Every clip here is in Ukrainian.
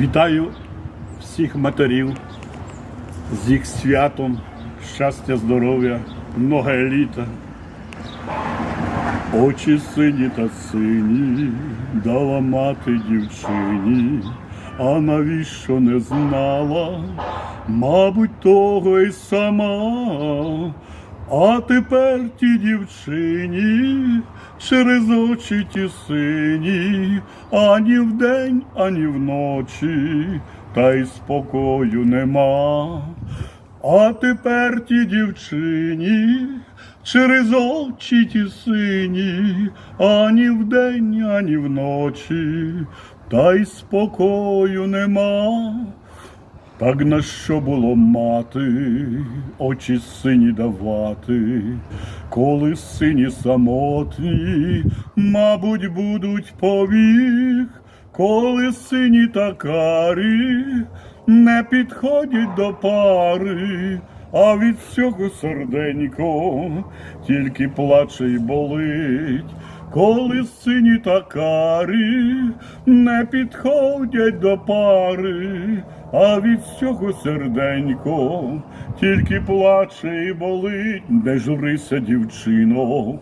Вітаю всіх матерів з їх святом, щастя, здоров'я, много літа. Очі сині та сині дала мати дівчині, а навіщо не знала, мабуть, того й сама. А тепер ті дівчині через очі ті сині, ані вдень, ані вночі, та й спокою нема. А тепер ті дівчині через очі ті сині, ані вдень, ані вночі, та й спокою нема. Так на що було мати, очі сині давати, коли сині самотні, мабуть, будуть повік, коли сині та карі не підходять до пари, а від всього серденько тільки плаче й болить. Коли сині та карі не підходять до пари, а від цього серденько тільки плаче і болить, не журися, дівчино,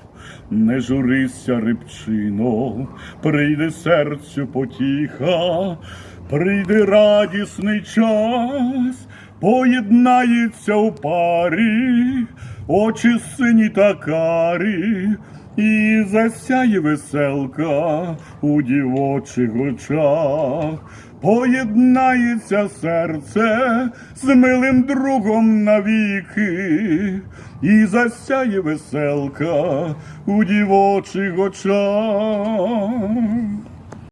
не журися, рибчино, прийде серцю потіха, прийде радісний час, поєднається у парі, очі сині та карі. І засяє веселка у дівочих очах, поєднається серце з милим другом навіки, і засяє веселка у дівочих очах.